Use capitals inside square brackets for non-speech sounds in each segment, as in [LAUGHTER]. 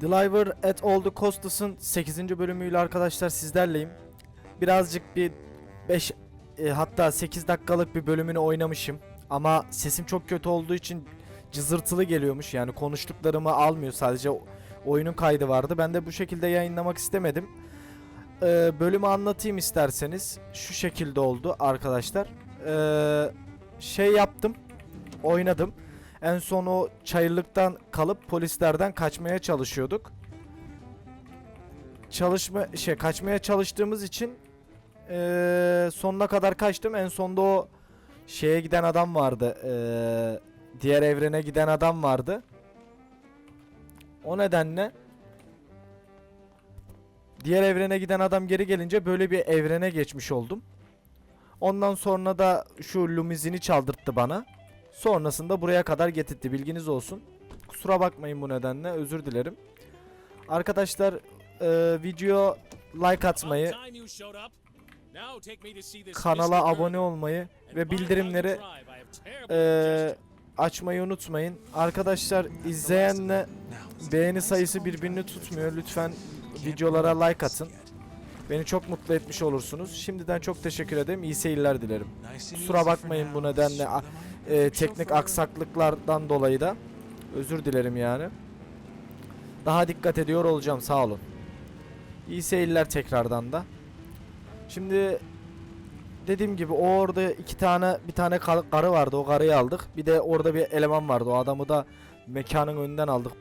Driver at All the Costas'ın 8. bölümüyle arkadaşlar sizlerleyim. Birazcık bir 5 hatta 8 dakikalık bir bölümünü oynamışım. Ama sesim çok kötü olduğu için cızırtılı geliyormuş. Yani konuştuklarımı almıyor sadece oyunun kaydı vardı. Ben de bu şekilde yayınlamak istemedim. Ee, bölümü anlatayım isterseniz. Şu şekilde oldu arkadaşlar. Ee, şey yaptım. Oynadım. En son o çayırlıktan kalıp polislerden kaçmaya çalışıyorduk. Çalışma şey kaçmaya çalıştığımız için eee, sonuna kadar kaçtım. En sonda o şeye giden adam vardı. eee, diğer evrene giden adam vardı. O nedenle diğer evrene giden adam geri gelince böyle bir evrene geçmiş oldum. Ondan sonra da şu lumizini çaldırttı bana. Sonrasında buraya kadar getirtti. Bilginiz olsun. Kusura bakmayın bu nedenle. Özür dilerim. Arkadaşlar e, video like atmayı, kanala abone olmayı ve bildirimleri e, açmayı unutmayın. Arkadaşlar izleyenle beğeni sayısı birbirini tutmuyor. Lütfen videolara like atın. Beni çok mutlu etmiş olursunuz. Şimdiden çok teşekkür ederim. İyi seyirler dilerim. Kusura bakmayın bu nedenle a- e, teknik aksaklıklardan dolayı da özür dilerim yani. Daha dikkat ediyor olacağım sağ olun. İyi seyirler tekrardan da. Şimdi dediğim gibi o orada iki tane bir tane kar- karı vardı o karıyı aldık. Bir de orada bir eleman vardı o adamı da mekanın önünden aldık.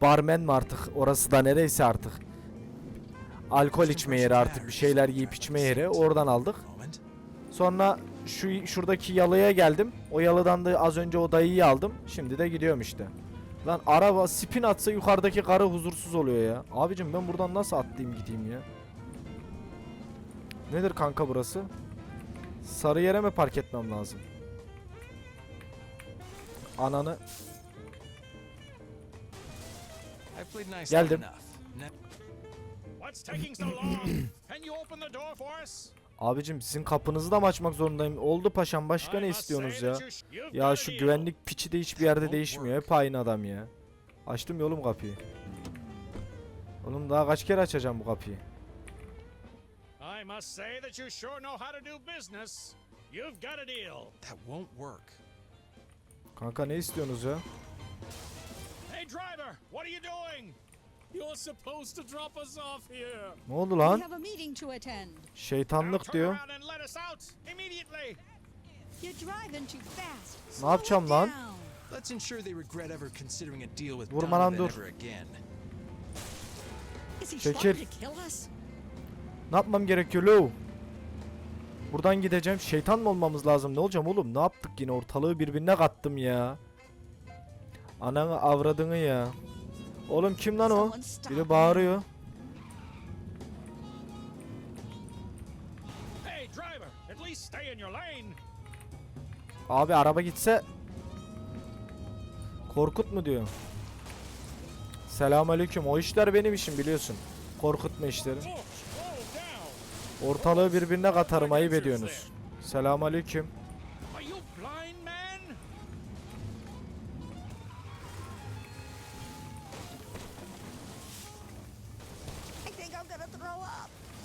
Barmen mi artık orası da nereyse artık. Alkol içme yeri artık bir şeyler yiyip içme yeri oradan aldık. Sonra şu şuradaki yalıya geldim. O yalıdan da az önce o dayıyı aldım. Şimdi de gidiyorum işte. Lan araba spin atsa yukarıdaki karı huzursuz oluyor ya. Abicim ben buradan nasıl atlayayım gideyim ya? Nedir kanka burası? Sarı yere mi park etmem lazım? Ananı Geldim. What's taking so long? Can you open the door for us? Abicim sizin kapınızı da mı açmak zorundayım? Oldu paşam başka ne istiyorsunuz ya? Ya şu güvenlik piçi de hiçbir yerde değişmiyor. Hep aynı adam ya. Açtım yolum kapıyı. Oğlum daha kaç kere açacağım bu kapıyı? I must say that you sure know how to do business. You've got a deal. That won't work. Kanka ne istiyorsunuz ya? Hey driver, what are you doing? You're supposed to drop us off here. Ne oldu We lan? have a meeting to attend. Şeytanlık turn diyor. around and let us out immediately. You're driving too fast. Ne yapacağım it lan? down. Let's ensure they regret ever considering a deal with Vurma lan Donovan dur. ever again. Is he Çekil. trying to kill us? Ne yapmam gerekiyor lo? Buradan gideceğim. Şeytan mı olmamız lazım? Ne olacağım oğlum? Ne yaptık yine? Ortalığı birbirine kattım ya. Ananı avradını ya. Oğlum kim lan o? Biri bağırıyor. Abi araba gitse Korkut mu diyor. Selamünaleyküm. O işler benim işim biliyorsun. Korkutma işleri. Ortalığı birbirine katarım ayıp ediyorsunuz. Selamünaleyküm.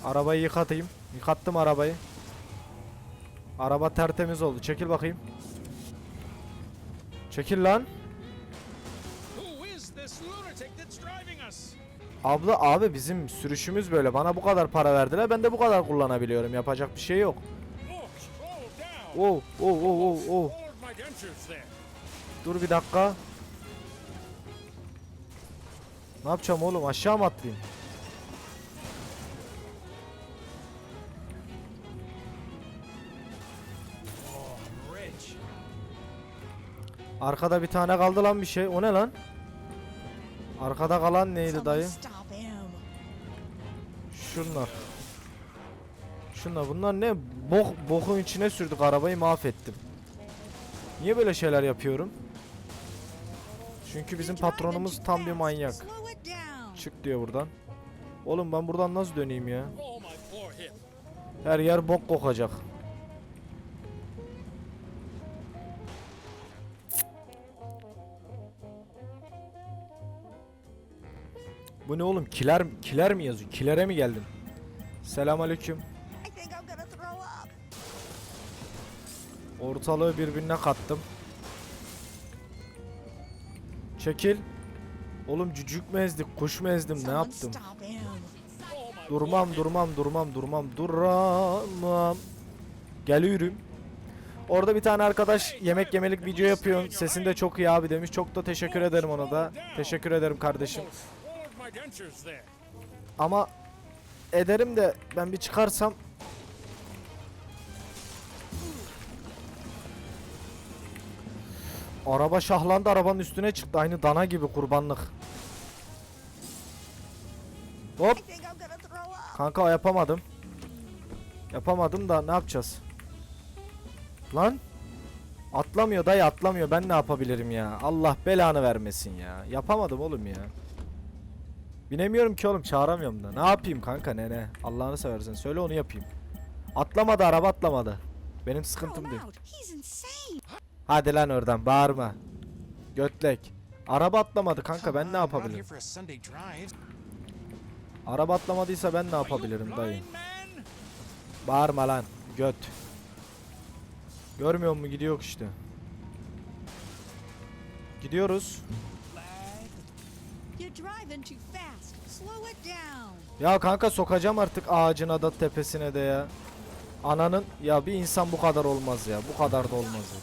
Arabayı yıkatayım. Yıkattım arabayı. Araba tertemiz oldu. Çekil bakayım. Çekil lan. Abla abi bizim sürüşümüz böyle. Bana bu kadar para verdiler. Ben de bu kadar kullanabiliyorum. Yapacak bir şey yok. Oh. Oh oh oh oh. Dur bir dakika. Ne yapacağım oğlum? Aşağı mı atlayayım? Arkada bir tane kaldı lan bir şey. O ne lan? Arkada kalan neydi dayı? Şunlar. Şunlar bunlar ne? Bok bokun içine sürdük arabayı mahvettim. Niye böyle şeyler yapıyorum? Çünkü bizim patronumuz tam bir manyak. Çık diyor buradan. Oğlum ben buradan nasıl döneyim ya? Oh. Her yer bok kokacak. Bu ne oğlum? Kiler kiler mi yazıyor? Kilere mi geldin? Selamünaleyküm. Throw up. Ortalığı birbirine kattım. Çekil. Oğlum cücük mü ezdik, kuş mu ezdim, ne yaptım? Durmam, durmam, durmam, durmam, duramam. Geliyorum. Orada bir tane arkadaş yemek yemelik video yapıyor. Sesin de çok iyi abi demiş. Çok da teşekkür ederim ona da. Teşekkür ederim kardeşim. Ama ederim de ben bir çıkarsam Araba şahlandı arabanın üstüne çıktı. Aynı dana gibi kurbanlık. Hop. Kanka yapamadım. Yapamadım da ne yapacağız? Lan! Atlamıyor dayı atlamıyor. Ben ne yapabilirim ya? Allah belanı vermesin ya. Yapamadım oğlum ya Binemiyorum ki oğlum çağıramıyorum da. Ne yapayım kanka ne ne? Allah'ını seversen söyle onu yapayım. Atlamadı araba atlamadı. Benim sıkıntım değil. Hadi lan oradan bağırma. Götlek. Araba atlamadı kanka ben ne yapabilirim. Araba atlamadıysa ben ne yapabilirim dayı? Bağırma lan göt. Görmüyor musun? Gidiyor işte. Gidiyoruz Ya kanka sokacağım artık ağacına da tepesine de ya. Ananın ya bir insan bu kadar olmaz ya. Bu kadar da olmaz ya.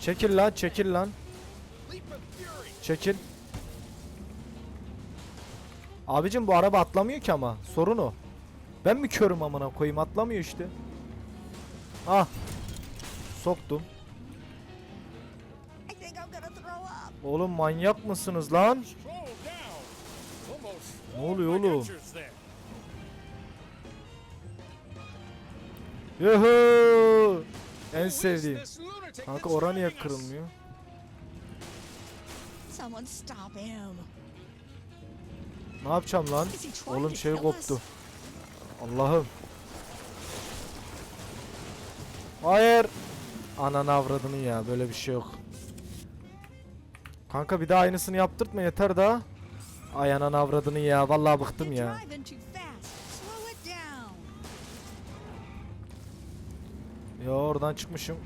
Çekil lan, çekil lan. Çekil. Abicim bu araba atlamıyor ki ama. Sorun o. Ben mi körüm amına koyayım atlamıyor işte. Ah. Soktum. Oğlum manyak mısınız lan? Ne oluyor oğlum? Yuhu! En sevdiğim. Kanka ora niye kırılmıyor? Ne yapacağım lan? Oğlum şey koptu. Allah'ım. Hayır. Ananı avradını ya böyle bir şey yok. Kanka bir daha aynısını yaptırtma yeter daha. Ay ananı avradını ya vallahi bıktım ya. Ya oradan çıkmışım.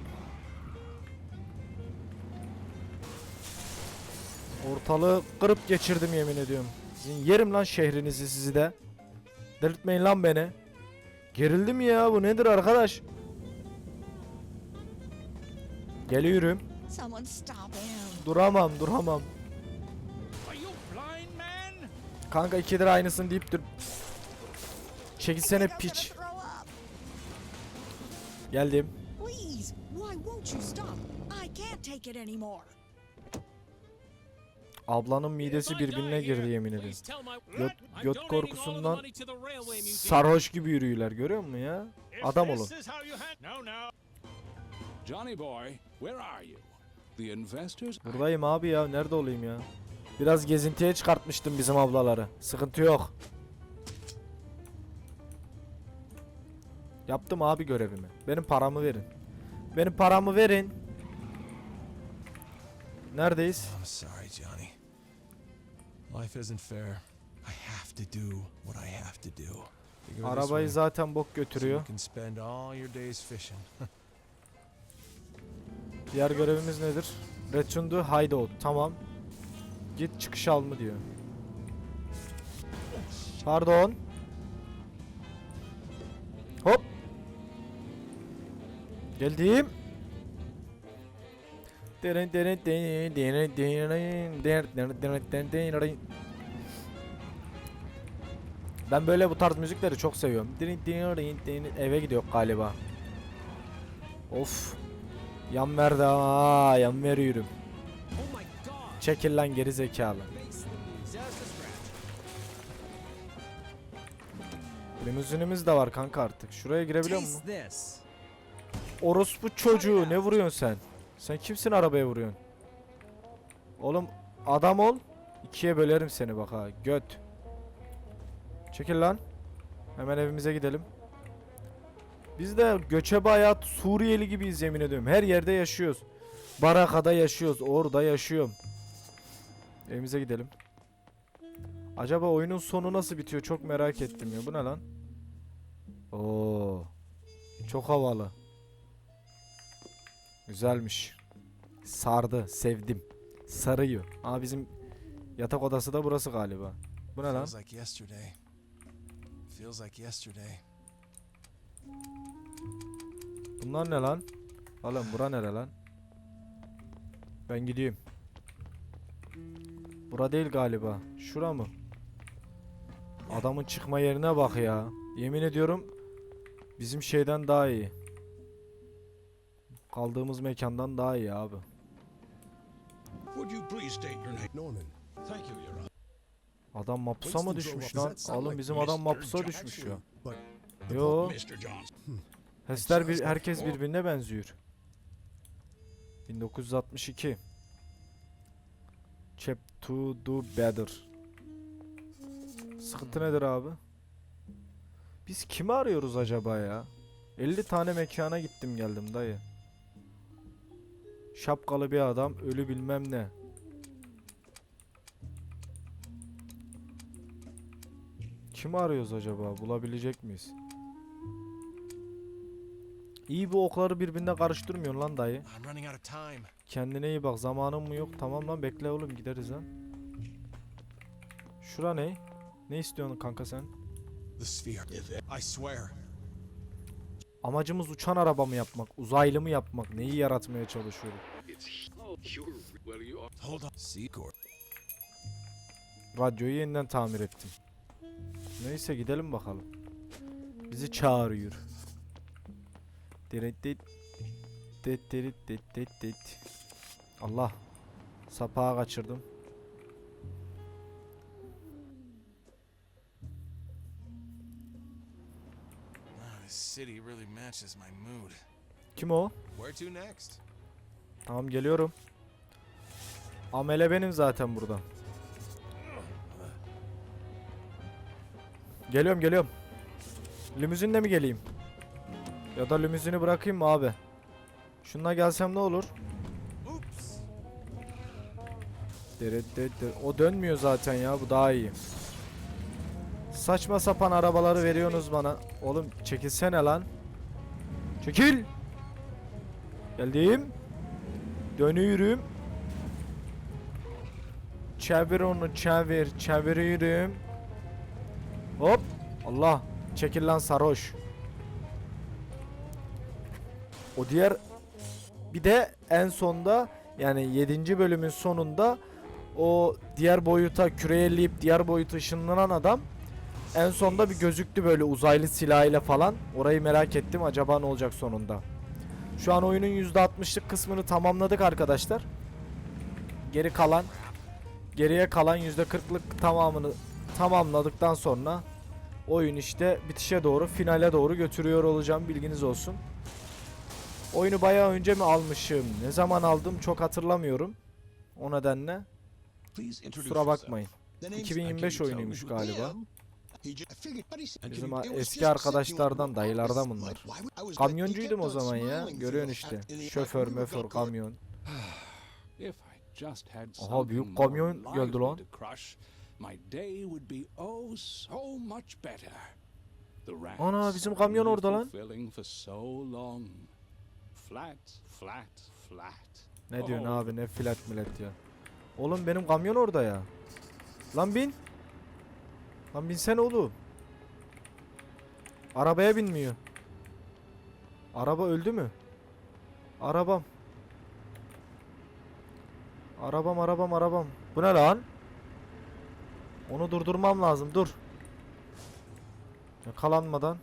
Ortalığı kırıp geçirdim yemin ediyorum. Sizin yerim lan şehrinizi sizi de. Delirtmeyin lan beni. Gerildim ya bu nedir arkadaş? Geliyorum. Someone stop him. Duramam duramam. Are you blind, man? Kanka ikidir aynısını deyip dur. Çekilsene piç. Geldim. Please, why won't you stop? I can't take it anymore. Ablanın midesi birbirine girdi yemin ederim. Göt- göt korkusundan. Sarhoş gibi yürüyorlar görüyor musun ya? Adam olun. Johnny boy, where are you? The investors? Buradayım abi ya. Nerede olayım ya? Biraz gezintiye çıkartmıştım bizim ablaları. Sıkıntı yok. Yaptım abi görevimi. Benim paramı verin. Benim paramı verin. Neredeyiz? I'm sorry, Johnny. Life isn't fair. I have to do what I have to do. Arabayı zaten bok götürüyor. [LAUGHS] Diğer görevimiz nedir? Return to Hideout. Tamam. Git çıkış al mı diyor. Pardon. Hop. Geldim. Ben böyle bu tarz müzikleri çok seviyorum. Eve gidiyor galiba. Of. Yan verdi ha, yan veriyorum. Çekil lan geri zekalı. Limuzinimiz de var kanka artık. Şuraya girebiliyor this. Orospu çocuğu ne vuruyorsun sen? Sen kimsin arabaya vuruyorsun? Oğlum adam ol. İkiye bölerim seni bak ha. Göt. Çekil lan. Hemen evimize gidelim. Biz de göçebe hayat Suriyeli gibiyiz yemin ediyorum. Her yerde yaşıyoruz. Barakada yaşıyoruz. Orada yaşıyorum. Evimize gidelim. Acaba oyunun sonu nasıl bitiyor çok merak ettim ya. Bu ne lan? Oo. Çok havalı. Güzelmiş. Sardı, sevdim. Sarıyor. Aa bizim yatak odası da burası galiba. Bu ne lan? Feels like yesterday. Bunlar ne lan? Oğlum bura nere lan? Ben gideyim. Bura değil galiba. Şura mı? Adamın çıkma yerine bak ya. Yemin ediyorum bizim şeyden daha iyi. Kaldığımız mekandan daha iyi abi. Adam mapusa mı düşmüş lan? Oğlum bizim adam mapusa düşmüş ya. Yo. Hesler bir herkes birbirine benziyor. 1962. Chap to do better. Sıkıntı nedir abi? Biz kimi arıyoruz acaba ya? 50 tane mekana gittim geldim dayı. Şapkalı bir adam, ölü bilmem ne. Kimi arıyoruz acaba? Bulabilecek miyiz? İyi bu okları birbirine karıştırmıyorsun lan dayı. Kendine iyi bak. Zamanın mı yok? Tamam lan bekle oğlum gideriz lan. Şura ne? Ne istiyorsun kanka sen? Amacımız uçan araba mı yapmak? Uzaylı mı yapmak? Neyi yaratmaya çalışıyoruz? Radyoyu yeniden tamir ettim. Neyse gidelim bakalım. Bizi çağırıyor. Dit. Dit dit dit dit. Allah. Sapağı kaçırdım. Ah, city really matches my mood. Kim o? Where to next? Tamam geliyorum. Amele benim zaten burada. Geliyorum geliyorum. Limuzinle mi geleyim? Ya da limuzini bırakayım mı abi? Şununla gelsem ne olur? O dönmüyor zaten ya bu daha iyi. Saçma sapan arabaları veriyorsunuz bana. Oğlum çekilsene lan. Çekil. Geldim. Dönüyorum. Çevir onu çevir. Çeviriyorum. Hop. Allah. Çekil lan sarhoş. O diğer bir de en sonda yani 7. bölümün sonunda o diğer boyuta küreyelleyip diğer boyuta ışınlanan adam en sonda bir gözüktü böyle uzaylı silahıyla falan. Orayı merak ettim acaba ne olacak sonunda. Şu an oyunun %60'lık kısmını tamamladık arkadaşlar. Geri kalan geriye kalan %40'lık tamamını tamamladıktan sonra oyun işte bitişe doğru finale doğru götürüyor olacağım bilginiz olsun. Oyunu bayağı önce mi almışım? Ne zaman aldım çok hatırlamıyorum. O nedenle kusura bakmayın. 2025 oyunuymuş galiba. Bizim eski arkadaşlardan, dayılardan bunlar. Kamyoncuydum o zaman ya. Görüyorsun işte. Şoför, möför, kamyon. [SIGHS] Aha, büyük kamyon geldi lan. oh Ana, bizim kamyon orada lan. fulfilling for so long. Flat, flat, flat. Ne diyorsun Oh, abi ne filet millet ya. Oğlum benim kamyon orada ya. Lan bin. Lan binsene oğlum. Arabaya binmiyor. Araba öldü mü? Arabam. Arabam arabam arabam. Bu ne lan? Onu durdurmam lazım dur. Yakalanmadan.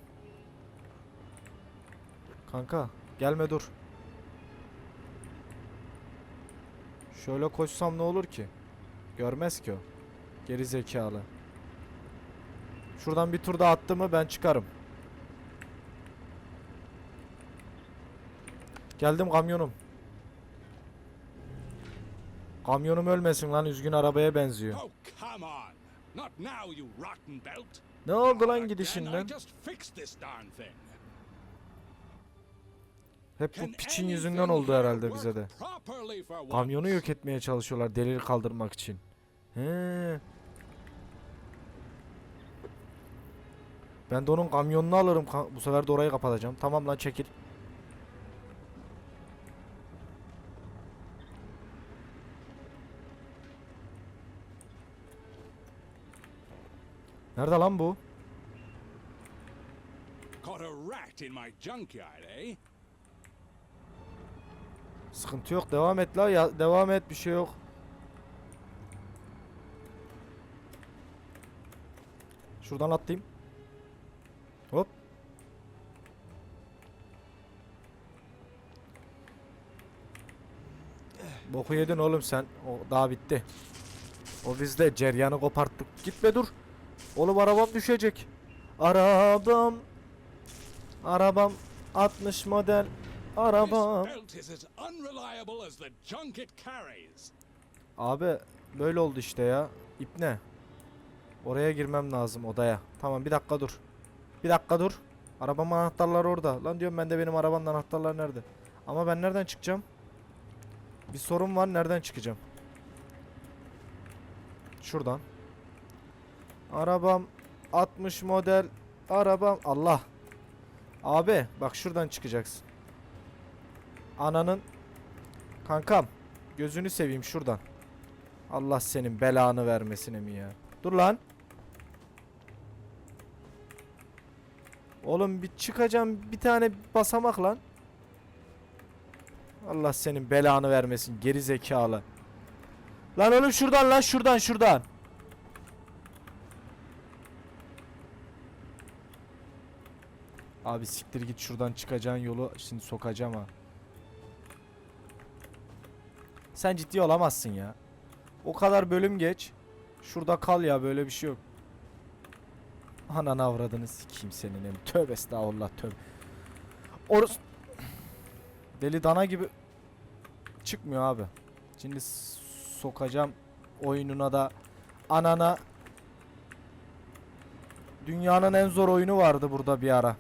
Kanka gelme dur. Şöyle koşsam ne olur ki? Görmez ki o. Geri zekalı. Şuradan bir tur daha attı mı ben çıkarım. Geldim kamyonum. Kamyonum ölmesin lan üzgün arabaya benziyor. Oh. Ne oldu lan gidişinden? Hep bu piçin yüzünden oldu herhalde bize de. Kamyonu yok etmeye çalışıyorlar delil kaldırmak için. He. Ben de onun kamyonunu alırım. Bu sefer de orayı kapatacağım. Tamam lan çekil. Nerede lan bu? Caught a rat in my junkyard, eh? Sıkıntı yok. Devam et la. Ya, devam et. Bir şey yok. Şuradan atlayayım. Hop. Boku yedin oğlum sen. O daha bitti. O bizde ceryanı koparttık. Gitme dur. Oğlum arabam düşecek. Arabam. Arabam 60 model. Arabam. Abi böyle oldu işte ya. İpne. Oraya girmem lazım odaya. Tamam bir dakika dur. Bir dakika dur. Arabamın anahtarları orada. Lan diyorum ben de benim arabanın anahtarları nerede? Ama ben nereden çıkacağım? Bir sorun var nereden çıkacağım? Şuradan. Arabam 60 model. Arabam Allah. Abi bak şuradan çıkacaksın. Ananın Kankam gözünü seveyim şuradan. Allah senin belanı vermesine mi ya? Dur lan. Oğlum bir çıkacağım bir tane basamak lan. Allah senin belanı vermesin geri zekalı. Lan oğlum şuradan lan şuradan şuradan. Abi siktir git şuradan çıkacağın yolu şimdi sokacağım ha. Sen ciddi olamazsın ya. O kadar bölüm geç. Şurada kal ya böyle bir şey yok. Ananı avradını sikeyim senin em. Tövbe estağfurullah tövbe. Orus... Deli dana gibi çıkmıyor abi. Şimdi sokacağım oyununa da anana Dünyanın en zor oyunu vardı burada bir ara.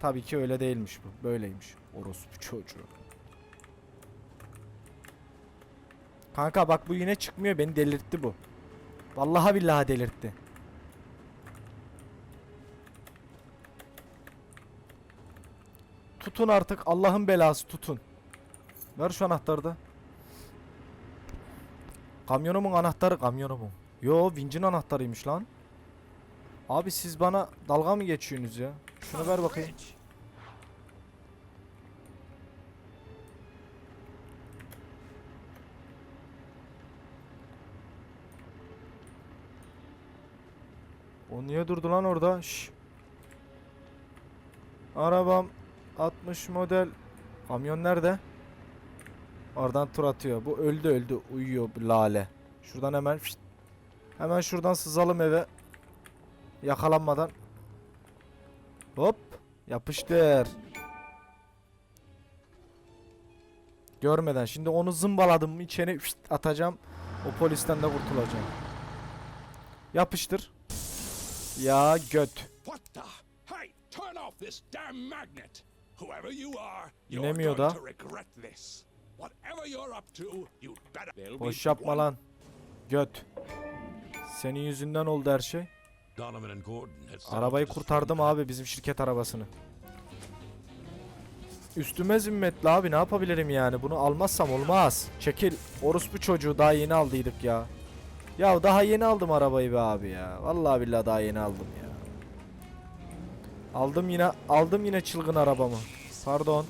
Tabii ki öyle değilmiş bu. Böyleymiş. Orospu çocuğu. Kanka bak bu yine çıkmıyor. Beni delirtti bu. Vallahi billahi delirtti. Tutun artık. Allah'ın belası tutun. Ver şu anahtarı da. Kamyonumun anahtarı kamyonumun. Yo vincin anahtarıymış lan. Abi siz bana dalga mı geçiyorsunuz ya? Şunu ver bakayım. O niye durdu lan orada? Şş. Arabam 60 model. Kamyon nerede? Oradan tur atıyor. Bu öldü öldü. Uyuyor lale. Şuradan hemen fişt. Hemen şuradan sızalım eve. Yakalanmadan. Hop. Yapıştır. Görmeden. Şimdi onu zımbaladım fişt atacağım. O polisten de kurtulacağım. Yapıştır. Ya göt. What the? Hey, turn off this damn magnet! Whoever you are, you're going da. to regret this. Whatever you're up to, you better. Boş yapma lan. Göt. Senin yüzünden oldu her şey. Arabayı kurtardım abi bizim şirket arabasını. Üstüme zimmetli abi ne yapabilirim yani bunu almazsam olmaz. Çekil orospu çocuğu daha yeni aldıydık ya. Ya daha yeni aldım arabayı be abi ya. Vallahi billahi daha yeni aldım ya. Aldım yine aldım yine çılgın arabamı. Pardon.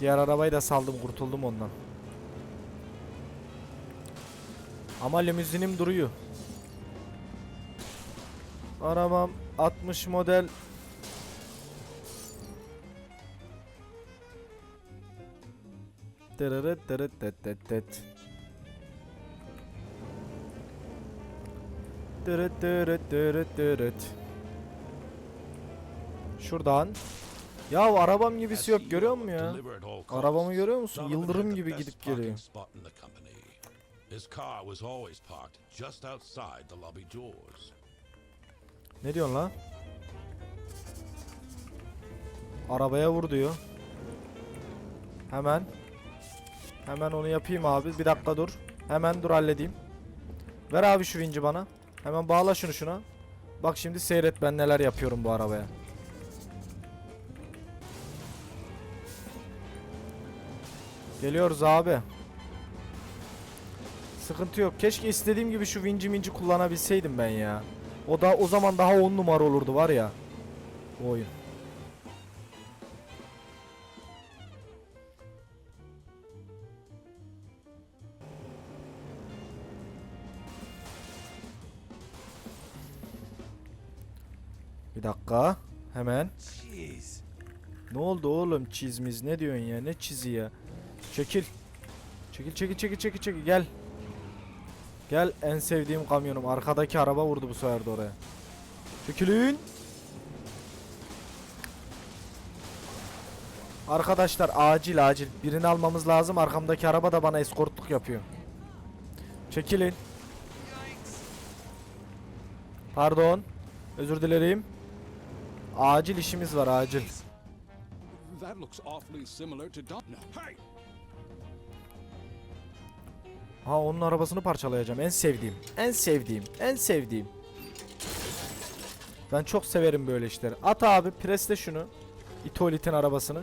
Diğer arabayı da saldım kurtuldum ondan. Ama limuzinim duruyor. Arabam 60 model. Dırırıt dırıt dıt dıt dıt. Dırıt dırıt dırıt dırıt. Şuradan. Ya arabam gibisi yok görüyor musun ya? Arabamı görüyor musun? Yıldırım gibi gidip geliyor. Ne diyorsun lan? Arabaya vur diyor. Hemen. Hemen onu yapayım abi. Bir dakika dur. Hemen dur halledeyim. Ver abi şu vinci bana. Hemen bağla şunu şuna. Bak şimdi seyret ben neler yapıyorum bu arabaya. Geliyoruz abi. Sıkıntı yok. Keşke istediğim gibi şu vinci minci kullanabilseydim ben ya. O da o zaman daha 10 numara olurdu var ya. Bu oyun. Bir dakika. Hemen. Jeez. Ne oldu oğlum çizmiz ne diyorsun ya? Ne çizi ya? Çekil. Çekil çekil çekil çekil çekil. Gel. Gel en sevdiğim kamyonum. Arkadaki araba vurdu bu sefer de oraya. Çekilin. Arkadaşlar acil acil. Birini almamız lazım. Arkamdaki araba da bana eskortluk yapıyor. Çekilin. Pardon. Özür dilerim Acil işimiz var acil! Ha onun arabasını parçalayacağım. En sevdiğim. En sevdiğim. En sevdiğim. Ben çok severim böyle işleri. At abi presle şunu. İtolit'in arabasını.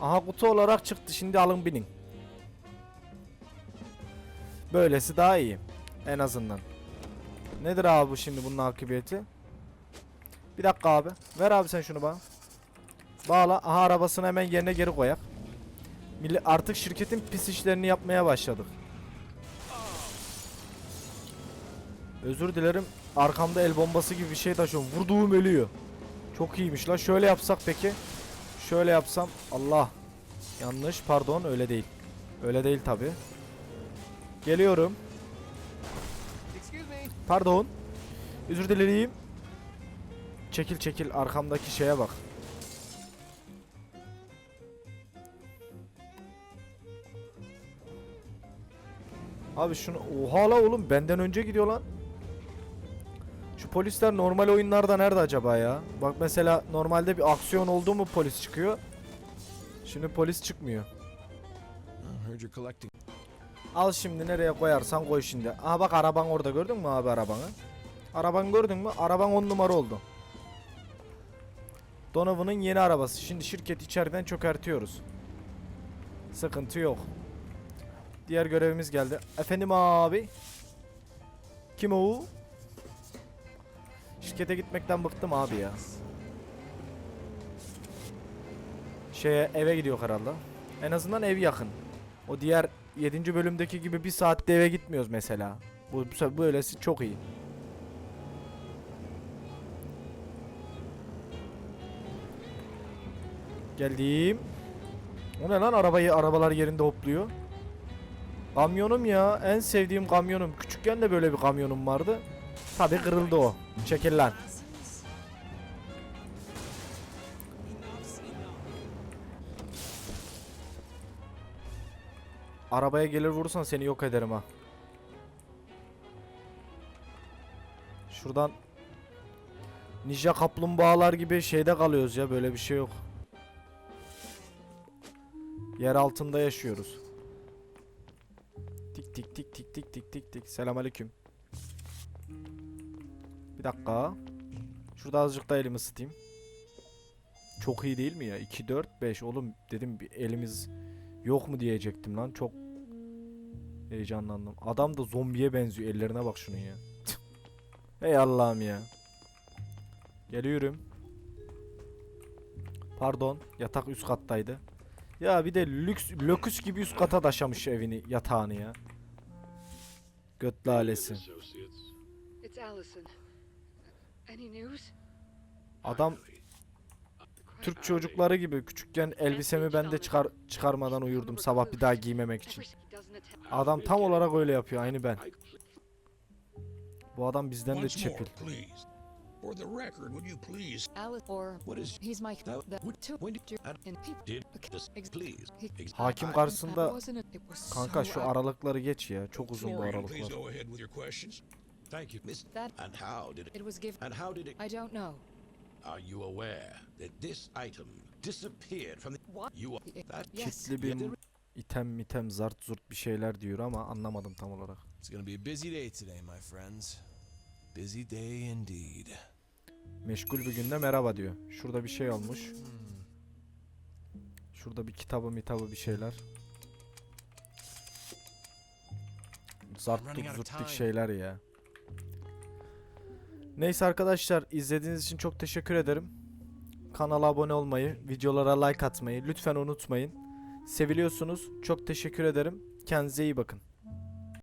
Aha kutu olarak çıktı. Şimdi alın binin. Böylesi daha iyi. En azından. Nedir abi bu şimdi bunun akıbeti? Bir dakika abi. Ver abi sen şunu bana. Bağla. Aha arabasını hemen yerine geri koyak. Artık şirketin pis işlerini yapmaya başladık. Özür dilerim. Arkamda el bombası gibi bir şey taşıyorum. Vurduğum ölüyor. Çok iyiymiş la. Şöyle yapsak peki. Şöyle yapsam. Allah. Yanlış. Pardon. Öyle değil. Öyle değil tabi. Geliyorum. Pardon. Özür dilerim. Çekil çekil arkamdaki şeye bak. Abi şunu oha la oğlum benden önce gidiyor lan. Şu polisler normal oyunlarda nerede acaba ya? Bak mesela normalde bir aksiyon oldu mu polis çıkıyor. Şimdi polis çıkmıyor. Al şimdi nereye koyarsan koy şimdi. Aha bak araban orada gördün mü abi arabanı? Araban gördün mü? Araban 10 numara oldu. Donovan'ın yeni arabası. Şimdi şirket içeriden çökertiyoruz. Sıkıntı yok. Diğer görevimiz geldi. Efendim abi. Kim o? Şirkete gitmekten bıktım abi ya. Şeye eve gidiyor herhalde. En azından ev yakın. O diğer 7. bölümdeki gibi bir saatte eve gitmiyoruz mesela. Bu bu- böylesi çok iyi. Geldim. O ne lan arabayı arabalar yerinde hopluyor. Kamyonum ya. En sevdiğim kamyonum. Küçükken de böyle bir kamyonum vardı. Tabi kırıldı o. Çekil lan. Arabaya gelir vurursan seni yok ederim ha. Şuradan Ninja kaplumbağalar gibi şeyde kalıyoruz ya böyle bir şey yok. Yer altında yaşıyoruz. Tik tik tik tik tik tik tik tik. Selamünaleyküm. Bir dakika. Şurada azıcık da elimi ısıtayım. Çok iyi değil mi ya? 2 4 5 oğlum dedim elimiz yok mu diyecektim lan. Çok heyecanlandım. Adam da zombiye benziyor. Ellerine bak şunun ya. Hey Allah'ım ya. Geliyorum. Pardon, yatak üst kattaydı. Ya bir de lüks löküs gibi üst kata taşımış evini, yatağını ya. Göt lalesi. Adam Türk çocukları gibi küçükken elbisemi ben de çıkar çıkarmadan uyurdum sabah bir daha giymemek için. Adam tam olarak öyle yapıyor aynı ben. Bu adam bizden de çepil. For the record, would you please? Alice or What is he's my Hakim karşısında kanka şu aralıkları geç ya. Çok uzun bu aralıklar. Thank you, Miss. that And how did it? it was given. And how did it? I don't know. Are you aware that this item disappeared from the. What? You are. That. Yes. Kitli bir item mitem zart zurt bir şeyler diyor ama anlamadım tam olarak. It's gonna be a busy day today, my friends. Busy day indeed. Meşgul bir günde merhaba diyor. Şurada bir şey olmuş. Şurada bir kitabı mitabı bir şeyler. Zartlık time. şeyler ya. Neyse arkadaşlar izlediğiniz için çok teşekkür ederim. Kanala abone olmayı, videolara like atmayı lütfen unutmayın. Seviliyorsunuz. Çok teşekkür ederim. Kendinize iyi bakın.